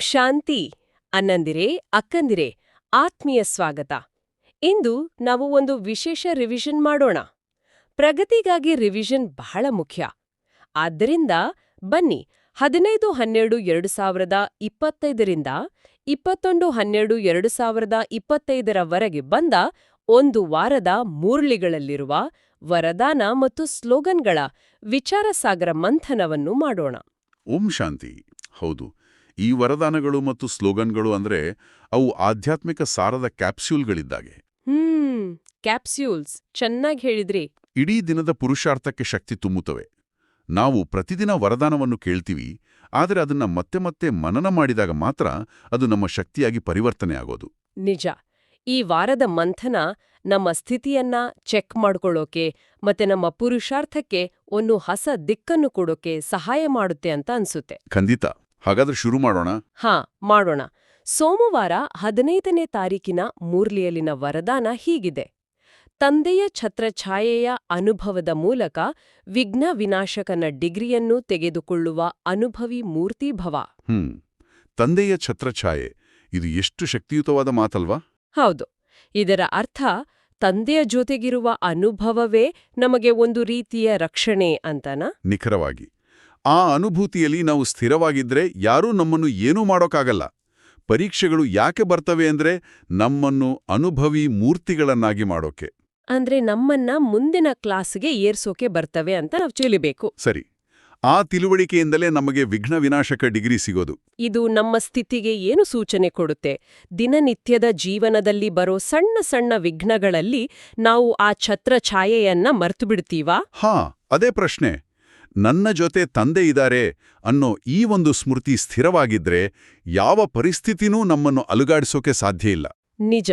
ಶಾಂತಿ ಅನ್ನಂದಿರೆ ಅಕ್ಕಂದಿರೆ, ಆತ್ಮೀಯ ಸ್ವಾಗತ. ಇಂದು ನಾವು ಒಂದು ವಿಶೇಷ ರಿವಿಷನ್ ಮಾಡೋಣ. ಪ್ರಗತಿಗಾಗಿ ರಿವಿಷನ್ ಬಹಳ ಮುಖ್ಯ. ಆದ್ದರಿಂದ ಬನ್ನಿ, ಹದಿನೈದು ಹನ್ನೆರಡು ಎರಡು ಸಾವಿರದ ಇಪ್ಪತ್ತೈದರಿಂದ ಇಪ್ಪತ್ತೊಂದು ಹನ್ನೆರಡು ಎರಡು ಸಾವಿರದ ಇಪ್ಪತ್ತೈದರವರೆಗೆ ಬಂದ ಒಂದು ವಾರದ ಮೂರ್ಲಿಗಳಲ್ಲಿರುವ ವರದಾನ ಮತ್ತು ಸ್ಲೋಗನ್ಗಳ ವಿಚಾರಸಾಗರ ಮಂಥನವನ್ನು ಮಾಡೋಣ. ಓಂ ಶಾಂತಿ. ಹೌದು ಈ ವರದಾನಗಳು ಮತ್ತು ಸ್ಲೋಗನ್ಗಳು ಅಂದ್ರೆ ಅವು ಆಧ್ಯಾತ್ಮಿಕ ಸಾರದ ಕ್ಯಾಪ್ಸ್ಯೂಲ್ಗಳಿದ್ದಾಗೆ. ಹ್ಮ್ ಕ್ಯಾಪ್ಸ್ಯೂಲ್ಸ್. ಚೆನ್ನಾಗಿ ಹೇಳಿದ್ರಿ. ಇಡೀ ದಿನದ ಪುರುಷಾರ್ಥಕ್ಕೆ ಶಕ್ತಿ ತುಂಬುತ್ತವೆ. ನಾವು ಪ್ರತಿದಿನ ವರದಾನವನ್ನು ಕೇಳ್ತೀವಿ ಆದರೆ ಅದನ್ನ ಮತ್ತೆ ಮತ್ತೆ ಮನನ ಮಾಡಿದಾಗ ಮಾತ್ರ ಅದು ನಮ್ಮ ಶಕ್ತಿಯಾಗಿ ಪರಿವರ್ತನೆ ಆಗೋದು. ನಿಜ. ಈ ವಾರದ ಮಂಥನ ನಮ್ಮ ಸ್ಥಿತಿಯನ್ನ ಚೆಕ್ ಮಾಡ್ಕೊಳ್ಳೋಕೆ ಮತ್ತೆ ನಮ್ಮ ಪುರುಷಾರ್ಥಕ್ಕೆ ಒಂದು ಹೊಸ ದಿಕ್ಕನ್ನು ಕೊಡೋಕೆ ಸಹಾಯ ಮಾಡುತ್ತೆ ಅಂತ ಅನ್ಸುತ್ತೆ. ಖಂಡಿತ. ಹಾಗಾದ್ರೆ ಶುರು ಮಾಡೋಣ? ಹಾ ಮಾಡೋಣ. ಸೋಮವಾರ ಹದಿನೈದನೇ ತಾರೀಕಿನ ಮೂರ್ಲಿಯಲ್ಲಿನ ವರದಾನ ಹೀಗಿದೆ. ತಂದೆಯ ಛತ್ರಛಾಯೆಯ ಅನುಭವದ ಮೂಲಕ ವಿಘ್ನ ವಿನಾಶಕನ ಡಿಗ್ರಿಯನ್ನು ತೆಗೆದುಕೊಳ್ಳುವ ಅನುಭವಿ ಮೂರ್ತಿಭವ ಹ್ಮ್. ತಂದೆಯ ಛತ್ರಛಾಯೆ ಇದು ಎಷ್ಟು ಶಕ್ತಿಯುತವಾದ ಮಾತಲ್ವಾ? ಹೌದು. ಇದರ ಅರ್ಥ ತಂದೆಯ ಜೊತೆಗಿರುವ ಅನುಭವವೇ ನಮಗೆ ಒಂದು ರೀತಿಯ ರಕ್ಷಣೆ ಅಂತನಾ? ನಿಖರವಾಗಿ. ಆ ಅನುಭೂತಿಯಲ್ಲಿ ನಾವು ಸ್ಥಿರವಾಗಿದ್ರೆ ಯಾರೂ ನಮ್ಮನ್ನು ಏನೂ ಮಾಡೋಕ್ಕಾಗಲ್ಲ. ಪರೀಕ್ಷೆಗಳು ಯಾಕೆ ಬರ್ತವೆ ಅಂದ್ರೆ ನಮ್ಮನ್ನು ಅನುಭವಿ ಮೂರ್ತಿಗಳನ್ನಾಗಿ ಮಾಡೋಕೆ. ಅಂದ್ರೆ ನಮ್ಮನ್ನ ಮುಂದಿನ ಕ್ಲಾಸ್ಗೆ ಏರ್ಸೋಕೆ ಬರ್ತವೆ ಅಂತ ನಾವು ತಿಳಿಬೇಕು. ಸರಿ. ಆ ತಿಳುವಳಿಕೆಯಿಂದಲೇ ನಮಗೆ ವಿಘ್ನ ವಿನಾಶಕ ಡಿಗ್ರಿ ಸಿಗೋದು. ಇದು ನಮ್ಮ ಸ್ಥಿತಿಗೆ ಏನು ಸೂಚನೆ ಕೊಡುತ್ತೆ? ದಿನನಿತ್ಯದ ಜೀವನದಲ್ಲಿ ಬರೋ ಸಣ್ಣ ಸಣ್ಣ ವಿಘ್ನಗಳಲ್ಲಿ ನಾವು ಆ ಛತ್ರ ಛಾಯೆಯನ್ನ ಮರ್ತು ಬಿಡ್ತೀವಾ ಹಾ ಅದೇ ಪ್ರಶ್ನೆ. ನನ್ನ ಜೊತೆ ತಂದೆ ಇದ್ದಾರೆ ಅನ್ನೋ ಈ ಒಂದು ಸ್ಮೃತಿ ಸ್ಥಿರವಾಗಿದ್ರೆ ಯಾವ ಪರಿಸ್ಥಿತಿನೂ ನಮ್ಮನ್ನು ಅಲುಗಾಡಿಸೋಕೆ ಸಾಧ್ಯ ಇಲ್ಲ. ನಿಜ.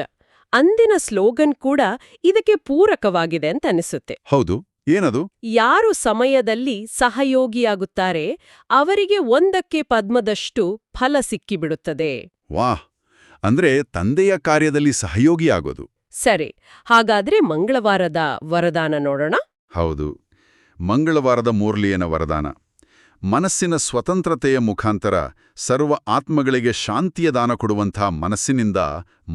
ಅಂದಿನ ಸ್ಲೋಗನ್ ಕೂಡ ಇದಕ್ಕೆ ಪೂರಕವಾಗಿದೆ ಅಂತ ಅನಿಸುತ್ತೆ. ಹೌದು. ಏನದು? ಯಾರು ಸಮಯದಲ್ಲಿ ಸಹಯೋಗಿಯಾಗುತ್ತಾರೆ ಅವರಿಗೆ ಒಂದಕ್ಕೆ ಪದ್ಮದಷ್ಟು ಫಲ ಸಿಕ್ಕಿಬಿಡುತ್ತದೆ. ವಾಹ್. ಅಂದ್ರೆ ತಂದೆಯ ಕಾರ್ಯದಲ್ಲಿ ಸಹಯೋಗಿಯಾಗೋದು. ಸರಿ. ಹಾಗಾದ್ರೆ ಮಂಗಳವಾರದ ವರದಾನ ನೋಡೋಣ. ಹೌದು. ಮಂಗಳವಾರದ ಮೂರ್ಲಿಯನ ವರದಾನ. ಮನಸ್ಸಿನ ಸ್ವತಂತ್ರತೆಯ ಮುಖಾಂತರ ಸರ್ವ ಆತ್ಮಗಳಿಗೆ ಶಾಂತಿಯ ದಾನ ಕೊಡುವಂಥ ಮನಸ್ಸಿನಿಂದ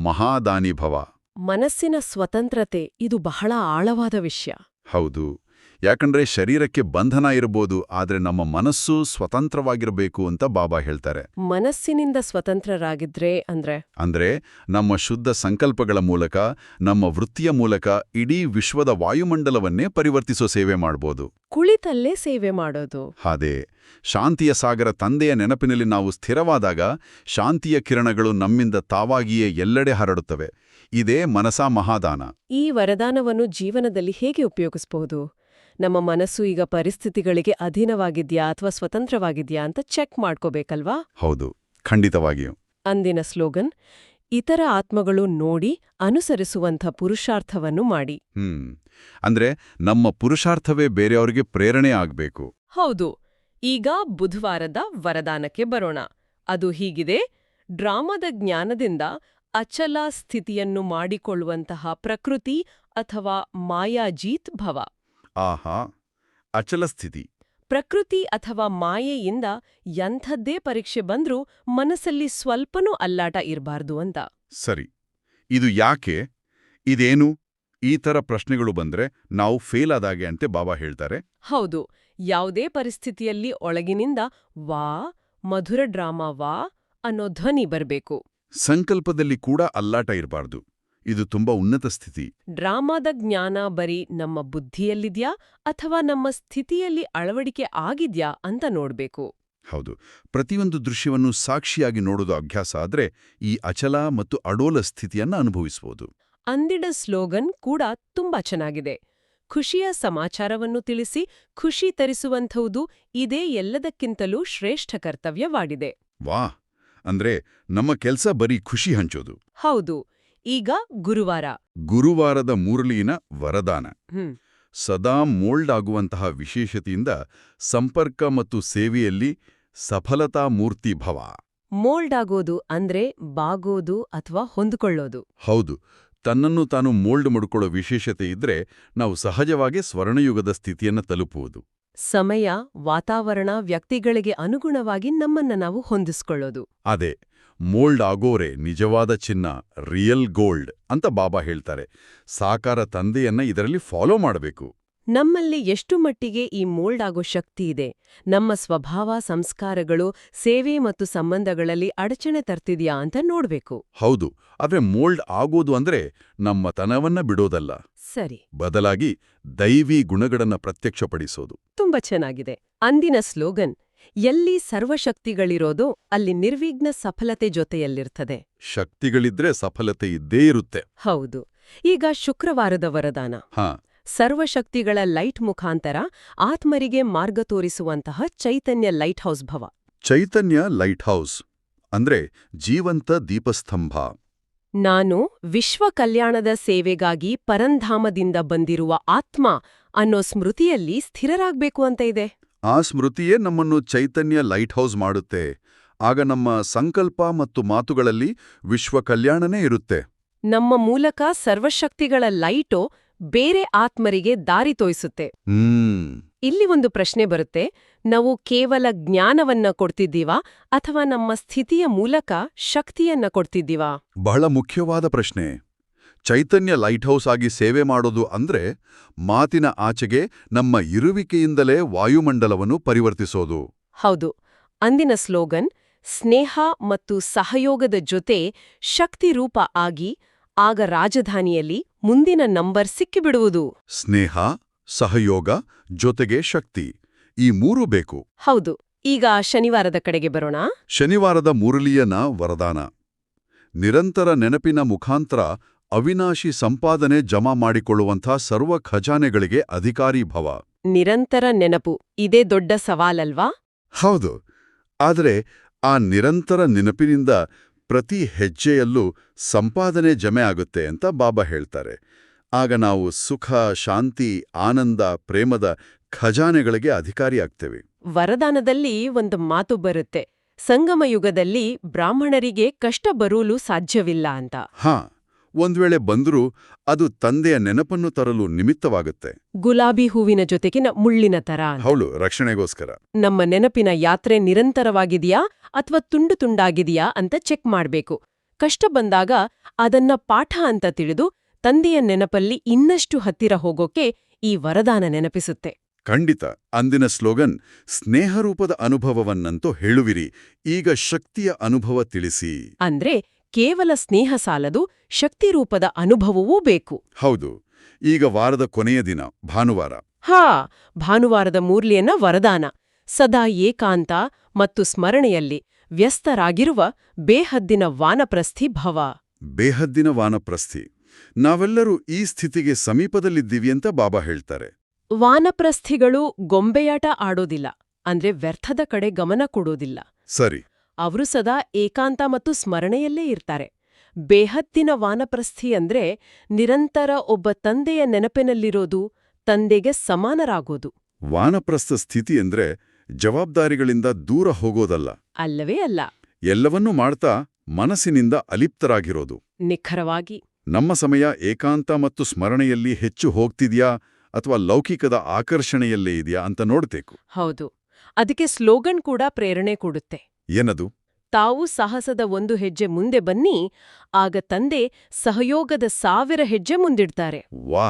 ಮಹಾದಾನಿಭವ. ಮನಸ್ಸಿನ ಸ್ವತಂತ್ರತೆ ಇದು ಬಹಳ ಆಳವಾದ ವಿಷಯ. ಹೌದು. ಯಾಕಂದ್ರೆ ಶರೀರಕ್ಕೆ ಬಂಧನ ಇರಬಹುದು ಆದರೆ ನಮ್ಮ ಮನಸ್ಸು ಸ್ವತಂತ್ರವಾಗಿರಬೇಕು ಅಂತ ಬಾಬಾ ಹೇಳ್ತಾರೆ. ಮನಸ್ಸಿನಿಂದ ಸ್ವತಂತ್ರರಾಗಿದ್ರೆ ಅಂದ್ರೆ? ಅಂದ್ರೆ ನಮ್ಮ ಶುದ್ಧ ಸಂಕಲ್ಪಗಳ ಮೂಲಕ ನಮ್ಮ ವೃತ್ತಿಯ ಮೂಲಕ ಇಡೀ ವಿಶ್ವದ ವಾಯುಮಂಡಲವನ್ನೇ ಪರಿವರ್ತಿಸೋ ಸೇವೆ ಮಾಡಬಹುದು ಕುಳಿತಲ್ಲೇ ಸೇವೆ ಮಾಡೋದು. ಅದೇ ಶಾಂತಿಯ ಸಾಗರ ತಂದೆಯ ನೆನಪಿನಲ್ಲಿ ನಾವು ಸ್ಥಿರವಾದಾಗ ಶಾಂತಿಯ ಕಿರಣಗಳು ನಮ್ಮಿಂದ ತಾವಾಗಿಯೇ ಎಲ್ಲೆಡೆ ಹರಡುತ್ತವೆ. ಇದೇ ಮನಸಾ ಮಹಾದಾನ. ಈ ವರದಾನವನ್ನು ಜೀವನದಲ್ಲಿ ಹೇಗೆ ಉಪಯೋಗಿಸಬಹುದು? ನಮ್ಮ ಮನಸ್ಸು ಈಗ ಪರಿಸ್ಥಿತಿಗಳಿಗೆ ಅಧೀನವಾಗಿದ್ಯಾ ಅಥವಾ ಸ್ವತಂತ್ರವಾಗಿದ್ಯಾ ಅಂತ ಚೆಕ್ ಮಾಡ್ಕೋಬೇಕಲ್ವಾ? ಹೌದು ಖಂಡಿತವಾಗಿಯೂ. ಅಂದಿನ ಸ್ಲೋಗನ್ ಇತರ ಆತ್ಮಗಳು ನೋಡಿ ಅನುಸರಿಸುವಂಥ ಪುರುಷಾರ್ಥವನ್ನು ಮಾಡಿ. ಹ್ಮ್ ಅಂದ್ರೆ ನಮ್ಮ ಪುರುಷಾರ್ಥವೇ ಬೇರೆಯವರಿಗೆ ಪ್ರೇರಣೆ ಆಗ್ಬೇಕು. ಹೌದು ಈಗ ಬುಧವಾರದ ವರದಾನಕ್ಕೆ ಬರೋಣ. ಅದು ಹೀಗಿದೆ ಡ್ರಾಮದ ಜ್ಞಾನದಿಂದ ಅಚಲ ಸ್ಥಿತಿಯನ್ನು ಮಾಡಿಕೊಳ್ಳುವಂತಹ ಪ್ರಕೃತಿ ಅಥವಾ ಮಾಯಾಜೀತ್ ಭವ. ಆಹಾ ಅಚಲ ಸ್ಥಿತಿ. ಪ್ರಕೃತಿ ಅಥವಾ ಮಾಯೆಯಿಂದ ಎಂಥದ್ದೇ ಪರೀಕ್ಷೆ ಬಂದ್ರೂ ಮನಸ್ಸಲ್ಲಿ ಸ್ವಲ್ಪನೂ ಅಲ್ಲಾಟ ಇರಬಾರ್ದು ಅಂತ. ಸರಿ ಇದು ಯಾಕೆ? ಇದೇನು? ಈ ಥರ ಪ್ರಶ್ನೆಗಳು ಬಂದ್ರೆ ನಾವು ಫೇಲ್ ಆದಾಗೆ ಅಂತೆ ಬಾಬಾ ಹೇಳ್ತಾರೆ. ಹೌದು ಯಾವುದೇ ಪರಿಸ್ಥಿತಿಯಲ್ಲಿ ಒಳಗಿನಿಂದ ವಾ ಮಧುರ ಡ್ರಾಮಾ ವಾ ಅನ್ನೋ ಧ್ವನಿ ಬರಬೇಕು. ಸಂಕಲ್ಪದಲ್ಲಿ ಕೂಡ ಅಲ್ಲಾಟ ಇರಬಾರ್ದು. ಇದು ತುಂಬಾ ಉನ್ನತ ಸ್ಥಿತಿ. ಡ್ರಾಮಾದ ಜ್ಞಾನ ಬರೀ ನಮ್ಮ ಬುದ್ಧಿಯಲ್ಲಿದ್ಯಾ ಅಥವಾ ನಮ್ಮ ಸ್ಥಿತಿಯಲ್ಲಿ ಅಳವಡಿಕೆ ಆಗಿದ್ಯಾ ಅಂತ ನೋಡ್ಬೇಕು. ಹೌದು. ಪ್ರತಿಯೊಂದು ದೃಶ್ಯವನ್ನು ಸಾಕ್ಷಿಯಾಗಿ ನೋಡೋದು ಅಭ್ಯಾಸ ಆದ್ರೆ ಈ ಅಚಲ ಮತ್ತು ಅಡೋಲ ಸ್ಥಿತಿಯನ್ನ ಅನುಭವಿಸಬಹುದು ಅಂದಿಡ ಸ್ಲೋಗನ್ ಕೂಡ ತುಂಬಾ ಚೆನ್ನಾಗಿದೆ. ಖುಷಿಯ ಸಮಾಚಾರವನ್ನು ತಿಳಿಸಿ ಖುಷಿ ತರಿಸುವಂಥವುದು ಇದೇ ಎಲ್ಲದಕ್ಕಿಂತಲೂ ಶ್ರೇಷ್ಠ ಕರ್ತವ್ಯವಾಗಿದೆ. ವಾ ಅಂದ್ರೆ ನಮ್ಮ ಕೆಲಸ ಬರೀ ಖುಷಿ ಹಂಚೋದು. ಹೌದು. ಈಗ ಗುರುವಾರ. ಗುರುವಾರದ ಮುರಳಿನ ವರದಾನ. ಸದಾ ಮೋಲ್ಡ್ ಆಗುವಂತಹ ವಿಶೇಷತೆಯಿಂದ ಸಂಪರ್ಕ ಮತ್ತು ಸೇವೆಯಲ್ಲಿ ಸಫಲತಾ ಮೂರ್ತಿ ಭವ. ಮೋಲ್ಡ್ ಆಗೋದು ಅಂದ್ರೆ ಬಾಗೋದು ಅಥವಾ ಹೊಂದಿಕೊಳ್ಳೋದು. ಹೌದು. ತನ್ನನ್ನು ತಾನು ಮೋಲ್ಡ್ ಮಾಡಿಕೊಳ್ಳೋ ವಿಶೇಷತೆ ಇದ್ರೆ ನಾವು ಸಹಜವಾಗಿ ಸ್ವರ್ಣಯುಗದ ಸ್ಥಿತಿಯನ್ನು ತಲುಪುವುದು. ಸಮಯ ವಾತಾವರಣ ವ್ಯಕ್ತಿಗಳಿಗೆ ಅನುಗುಣವಾಗಿ ನಮ್ಮನ್ನ ನಾವು ಹೊಂದಿಸ್ಕೊಳ್ಳೋದು. ಅದೇ. ಮೋಲ್ಡ್ ಆಗೋರೆ ನಿಜವಾದ ಚಿನ್ನ ರಿಯಲ್ ಗೋಲ್ಡ್ ಅಂತ ಬಾಬಾ ಹೇಳ್ತಾರೆ. ಸಾಕಾರ ತಂದೆಯನ್ನ ಇದರಲ್ಲಿ ಫಾಲೋ ಮಾಡಬೇಕು. ನಮ್ಮಲ್ಲಿ ಎಷ್ಟು ಮಟ್ಟಿಗೆ ಈ ಮೋಲ್ಡ್ ಆಗೋ ಶಕ್ತಿ ಇದೆ. ನಮ್ಮ ಸ್ವಭಾವ ಸಂಸ್ಕಾರಗಳು ಸೇವೆ ಮತ್ತು ಸಂಬಂಧಗಳಲ್ಲಿ ಅಡಚಣೆ ತರ್ತಿದ್ಯಾ ಅಂತ ನೋಡ್ಬೇಕು. ಹೌದು ಆದ್ರೆ ಮೋಲ್ಡ್ ಆಗೋದು ಅಂದ್ರೆ ನಮ್ಮ ತನವನ್ನ ಬಿಡೋದಲ್ಲ. ಸರಿ. ಬದಲಾಗಿ ದೈವಿ ಗುಣಗಳನ್ನ ಪ್ರತ್ಯಕ್ಷಪಡಿಸೋದು. ತುಂಬಾ ಚೆನ್ನಾಗಿದೆ. ಅಂದಿನ ಸ್ಲೋಗನ್ ಎಲ್ಲಿ ಸರ್ವಶಕ್ತಿಗಳಿರೋದೋ ಅಲ್ಲಿ ನಿರ್ವಿಘ್ನ ಸಫಲತೆ ಜೊತೆಯಲ್ಲಿರ್ತದೆ. ಶಕ್ತಿಗಳಿದ್ರೆ ಸಫಲತೆ ಇದ್ದೇ ಇರುತ್ತೆ. ಹೌದು. ಈಗ ಶುಕ್ರವಾರದ ವರದಾನ. ಹಾ. ಸರ್ವಶಕ್ತಿಗಳ ಲೈಟ್ ಮುಖಾಂತರ ಆತ್ಮರಿಗೆ ಮಾರ್ಗ ತೋರಿಸುವಂತಹ ಚೈತನ್ಯ ಲೈಟ್ ಹೌಸ್ ಭವ. ಚೈತನ್ಯ ಲೈಟ್ ಹೌಸ್. ಅಂದ್ರೆ ಜೀವಂತ ದೀಪಸ್ತಂಭ. ನಾನು ವಿಶ್ವ ಕಲ್ಯಾಣದ ಸೇವೆಗಾಗಿ ಪರಂಧಾಮದಿಂದ ಬಂದಿರುವ ಆತ್ಮ ಅನ್ನೋ ಸ್ಮೃತಿಯಲ್ಲಿ ಸ್ಥಿರರಾಗ್ಬೇಕು ಅಂತ ಇದೆ. ಆ ಸ್ಮೃತಿಯೇ ನಮ್ಮನ್ನು ಚೈತನ್ಯ ಲೈಟ್ ಹೌಸ್ ಮಾಡುತ್ತೆ. ಆಗ ನಮ್ಮ ಸಂಕಲ್ಪ ಮತ್ತು ಮಾತುಗಳಲ್ಲಿ ವಿಶ್ವ ಕಲ್ಯಾಣನೇ ಇರುತ್ತೆ. ನಮ್ಮ ಮೂಲಕ ಸರ್ವಶಕ್ತಿಗಳ ಲೈಟೋ ಬೇರೆ ಆತ್ಮರಿಗೆ ದಾರಿ ತೋರಿಸುತ್ತೆ. ಹ್ಮ್. ಇಲ್ಲಿ ಒಂದು ಪ್ರಶ್ನೆ ಬರುತ್ತೆ. ನಾವು ಕೇವಲ ಜ್ಞಾನವನ್ನ ಕೊಡ್ತಿದ್ದೀವಾ? ಅಥವಾ ನಮ್ಮ ಸ್ಥಿತಿಯ ಮೂಲಕ ಶಕ್ತಿಯನ್ನ ಕೊಡ್ತಿದ್ದೀವಾ? ಬಹಳ ಮುಖ್ಯವಾದ ಪ್ರಶ್ನೆ. ಚೈತನ್ಯ ಲೈಟ್ ಹೌಸ್ ಆಗಿ ಸೇವೆ ಮಾಡೋದು ಅಂದ್ರೆ ಮಾತಿನ ಆಚೆಗೆ ನಮ್ಮ ಇರುವಿಕೆಯಿಂದಲೇ ವಾಯುಮಂಡಲವನ್ನು ಪರಿವರ್ತಿಸೋದು. ಹೌದು. ಅಂದಿನ ಸ್ಲೋಗನ್ ಸ್ನೇಹ ಮತ್ತು ಸಹಯೋಗದ ಜೊತೆ ಶಕ್ತಿ ರೂಪ ಆಗಿ ಆಗ ರಾಜಧಾನಿಯಲ್ಲಿ ಮುಂದಿನ ನಂಬರ್ ಸಿಕ್ಕಿಬಿಡುವುದು. ಸ್ನೇಹ ಸಹಯೋಗ ಜೊತೆಗೆ ಶಕ್ತಿ ಈ ಮೂರು ಬೇಕು. ಹೌದು. ಈಗ ಶನಿವಾರದ ಕಡೆಗೆ ಬರೋಣ. ಶನಿವಾರದ ಮುರಳಿಯನ ವರದಾನ. ನಿರಂತರ ನೆನಪಿನ ಮುಖಾಂತರ ಅವಿನಾಶಿ ಸಂಪಾದನೆ ಜಮಾ ಮಾಡಿಕೊಳ್ಳುವಂಥ ಸರ್ವ ಖಜಾನೆಗಳಿಗೆ ಅಧಿಕಾರಿ ಭವ. ನಿರಂತರ ನೆನಪು. ಇದೇ ದೊಡ್ಡ ಸವಾಲಲ್ವಾ? ಹೌದು. ಆದರೆ ಆ ನಿರಂತರ ನೆನಪಿನಿಂದ ಪ್ರತಿ ಹೆಜ್ಜೆಯಲ್ಲೂ ಸಂಪಾದನೆ ಜಮೆ ಆಗುತ್ತೆ ಅಂತ ಬಾಬಾ ಹೇಳ್ತಾರೆ. ಆಗ ನಾವು ಸುಖ ಶಾಂತಿ ಆನಂದ ಪ್ರೇಮದ ಖಜಾನೆಗಳಿಗೆ ಅಧಿಕಾರಿ ಆಗ್ತೇವೆ. ವರದಾನದಲ್ಲಿ ಒಂದು ಮಾತು ಬರುತ್ತೆ. ಸಂಗಮ ಯುಗದಲ್ಲಿ ಬ್ರಾಹ್ಮಣರಿಗೆ ಕಷ್ಟ ಬರೂಲು ಸಾಧ್ಯವಿಲ್ಲ ಅಂತ. ಹಾ. ಒಂದ್ವೇಳೆ ಬಂದರೂ ಅದು ತಂದೆಯ ನೆನಪನ್ನು ತರಲು ನಿಮಿತ್ತವಾಗುತ್ತೆ. ಗುಲಾಬಿ ಹೂವಿನ ಜೊತೆಗಿನ ಮುಳ್ಳಿನ ತರ ಹೌದು ಹೌಳು ರಕ್ಷಣೆಗೋಸ್ಕರ. ನಮ್ಮ ನೆನಪಿನ ಯಾತ್ರೆ ನಿರಂತರವಾಗಿದೆಯಾ ಅಥವಾ ತುಂಡು ತುಂಡಾಗಿದೆಯಾ ಅಂತ ಚೆಕ್ ಮಾಡಬೇಕು. ಕಷ್ಟ ಬಂದಾಗ ಅದನ್ನ ಪಾಠ ಅಂತ ತಿಳಿದು ತಂದೆಯ ನೆನಪಲ್ಲಿ ಇನ್ನಷ್ಟು ಹತ್ತಿರ ಹೋಗೋಕೆ ಈ ವರದಾನ ನೆನಪಿಸುತ್ತೆ. ಖಂಡಿತ ಅಂದಿನ ಸ್ಲೋಗನ್ ಸ್ನೇಹರೂಪದ ಅನುಭವವನ್ನಂತೂ ಹೇಳುವಿರಿ ಈಗ ಶಕ್ತಿಯ ಅನುಭವ ತಿಳಿಸಿ. ಅಂದ್ರೆ ಕೇವಲ ಸ್ನೇಹ ಸಾಲದು ಶಕ್ತಿ ರೂಪದ ಅನುಭವವೂ ಬೇಕು. ಹೌದು. ಈಗ ವಾರದ ಕೊನೆಯ ದಿನ ಭಾನುವಾರ. ಹಾ ಭಾನುವಾರದ ಮೂರ್ಲಿಯನ್ನ ವರದಾನ. ಸದಾ ಏಕಾಂತ ಮತ್ತು ಸ್ಮರಣೆಯಲ್ಲಿ ವ್ಯಸ್ತರಾಗಿರುವ ಬೇಹದ್ದಿನ ವಾನಪ್ರಸ್ಥಿ ಭವ. ಬೇಹದ್ದಿನ ವಾನಪ್ರಸ್ಥಿ. ನಾವೆಲ್ಲರೂ ಈ ಸ್ಥಿತಿಗೆ ಸಮೀಪದಲ್ಲಿದ್ದೀವಿ ಅಂತ ಬಾಬಾ ಹೇಳ್ತಾರೆ. ವಾನಪ್ರಸ್ಥಿಗಳು ಗೊಂಬೆಯಾಟ ಆಡೋದಿಲ್ಲ ಅಂದ್ರೆ ವ್ಯರ್ಥದ ಕಡೆ ಗಮನ ಕೊಡೋದಿಲ್ಲ. ಸರಿ. ಅವರು ಸದಾ ಏಕಾಂತ ಮತ್ತು ಸ್ಮರಣೆಯಲ್ಲೇ ಇರ್ತಾರೆ. ಬೇಹತ್ತಿನ ವಾನಪ್ರಸ್ಥಿ ಅಂದ್ರೆ ನಿರಂತರ ಒಬ್ಬ ತಂದೆಯ ನೆನಪಿನಲ್ಲಿರೋದು ತಂದೆಗೆ ಸಮಾನರಾಗೋದು. ವಾನಪ್ರಸ್ಥ ಸ್ಥಿತಿ ಅಂದ್ರೆ ಜವಾಬ್ದಾರಿಗಳಿಂದ ದೂರ ಹೋಗೋದಲ್ಲ. ಅಲ್ಲವೇ ಅಲ್ಲ. ಎಲ್ಲವನ್ನೂ ಮಾಡ್ತಾ ಮನಸ್ಸಿನಿಂದ ಅಲಿಪ್ತರಾಗಿರೋದು. ನಿಖರವಾಗಿ. ನಮ್ಮ ಸಮಯ ಏಕಾಂತ ಮತ್ತು ಸ್ಮರಣೆಯಲ್ಲಿ ಹೆಚ್ಚು ಹೋಗ್ತಿದ್ಯಾ ಅಥವಾ ಲೌಕಿಕದ ಆಕರ್ಷಣೆಯಲ್ಲೇ ಇದೆಯಾ ಅಂತ ನೋಡ್ಬೇಕು. ಹೌದು. ಅದಕ್ಕೆ ಸ್ಲೋಗನ್ ಕೂಡ ಪ್ರೇರಣೆ ಕೊಡುತ್ತೆ. ಏನದು? ತಾವು ಸಾಹಸದ ಒಂದು ಹೆಜ್ಜೆ ಮುಂದೆ ಬನ್ನಿ ಆಗ ತಂದೆ ಸಹಯೋಗದ ಸಾವಿರ ಹೆಜ್ಜೆ ಮುಂದಿಡ್ತಾರೆ. ವಾ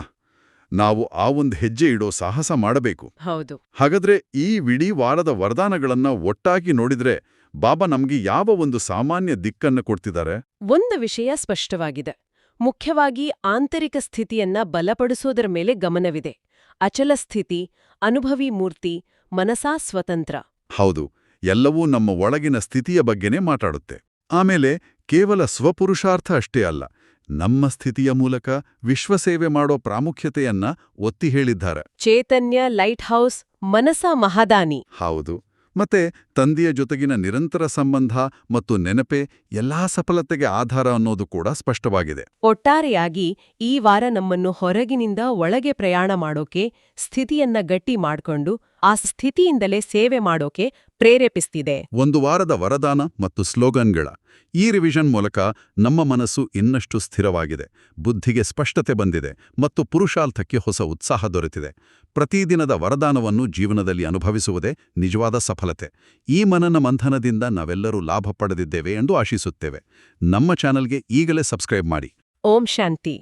ನಾವು ಆ ಒಂದು ಹೆಜ್ಜೆ ಇಡೋ ಸಾಹಸ ಮಾಡಬೇಕು. ಹೌದು. ಹಾಗಾದ್ರೆ ಈ ವಿಡೀ ವಾರದ ವರದಾನಗಳನ್ನ ಒಟ್ಟಾಗಿ ನೋಡಿದ್ರೆ ಬಾಬಾ ನಮ್ಗೆ ಯಾವ ಒಂದು ಸಾಮಾನ್ಯ ದಿಕ್ಕನ್ನು ಕೊಡ್ತಿದ್ದಾರೆ? ಒಂದು ವಿಷಯ ಸ್ಪಷ್ಟವಾಗಿದೆ. ಮುಖ್ಯವಾಗಿ ಆಂತರಿಕ ಸ್ಥಿತಿಯನ್ನ ಬಲಪಡಿಸೋದರ ಮೇಲೆ ಗಮನವಿದೆ. ಅಚಲ ಸ್ಥಿತಿ ಅನುಭವಿ ಮೂರ್ತಿ ಮನಸಾ ಸ್ವತಂತ್ರ. ಹೌದು. ಎಲ್ಲವೂ ನಮ್ಮ ಒಳಗಿನ ಸ್ಥಿತಿಯ ಬಗ್ಗೆನೇ ಮಾತಾಡುತ್ತೆ. ಆಮೇಲೆ ಕೇವಲ ಸ್ವಪುರುಷಾರ್ಥ ಅಷ್ಟೇ ಅಲ್ಲ ನಮ್ಮ ಸ್ಥಿತಿಯ ಮೂಲಕ ವಿಶ್ವಸೇವೆ ಮಾಡೋ ಪ್ರಾಮುಖ್ಯತೆಯನ್ನ ಒತ್ತಿ ಹೇಳಿದ್ದಾರೆ. ಚೈತನ್ಯ ಲೈಟ್ ಹೌಸ್ ಮನಸ ಮಹಾದಾನಿ. ಹೌದು. ಮತ್ತೆ ತಂದೆಯ ಜೊತೆಗಿನ ನಿರಂತರ ಸಂಬಂಧ ಮತ್ತು ನೆನಪೆ ಎಲ್ಲಾ ಸಫಲತೆಗೆ ಆಧಾರ ಅನ್ನೋದು ಕೂಡ ಸ್ಪಷ್ಟವಾಗಿದೆ. ಒಟ್ಟಾರೆಯಾಗಿ ಈ ವಾರ ನಮ್ಮನ್ನು ಹೊರಗಿನಿಂದ ಒಳಗೆ ಪ್ರಯಾಣ ಮಾಡೋಕೆ ಸ್ಥಿತಿಯನ್ನ ಗಟ್ಟಿ ಮಾಡ್ಕೊಂಡು ಆ ಸ್ಥಿತಿಯಿಂದಲೇ ಸೇವೆ ಮಾಡೋಕೆ ಪ್ರೇರೇಪಿಸ್ತಿದೆ. ಒಂದು ವಾರದ ವರದಾನ ಮತ್ತು ಸ್ಲೋಗನ್ಗಳ. ಈ ರಿವಿಷನ್ ಮೂಲಕ ನಮ್ಮ ಮನಸ್ಸು ಇನ್ನಷ್ಟು ಸ್ಥಿರವಾಗಿದೆ, ಬುದ್ಧಿಗೆ ಸ್ಪಷ್ಟತೆ ಬಂದಿದೆ ಮತ್ತು ಪುರುಷಾರ್ಥಕ್ಕೆ ಹೊಸ ಉತ್ಸಾಹ ದೊರೆತಿದೆ. ಪ್ರತಿದಿನದ ವರದಾನವನ್ನು ಜೀವನದಲ್ಲಿ ಅನುಭವಿಸುವುದೇ ನಿಜವಾದ ಸಫಲತೆ. ಈ ಮನನ ಮಂಥನದಿಂದ ನಾವೆಲ್ಲರೂ ಲಾಭ ಪಡೆದಿದ್ದೇವೆ ಎಂದು ಆಶಿಸುತ್ತೇವೆ. ನಮ್ಮ ಚಾನಲ್ಗೆ ಈಗಲೇ ಸಬ್ಸ್ಕ್ರೈಬ್ ಮಾಡಿ. ಓಂ ಶಾಂತಿ.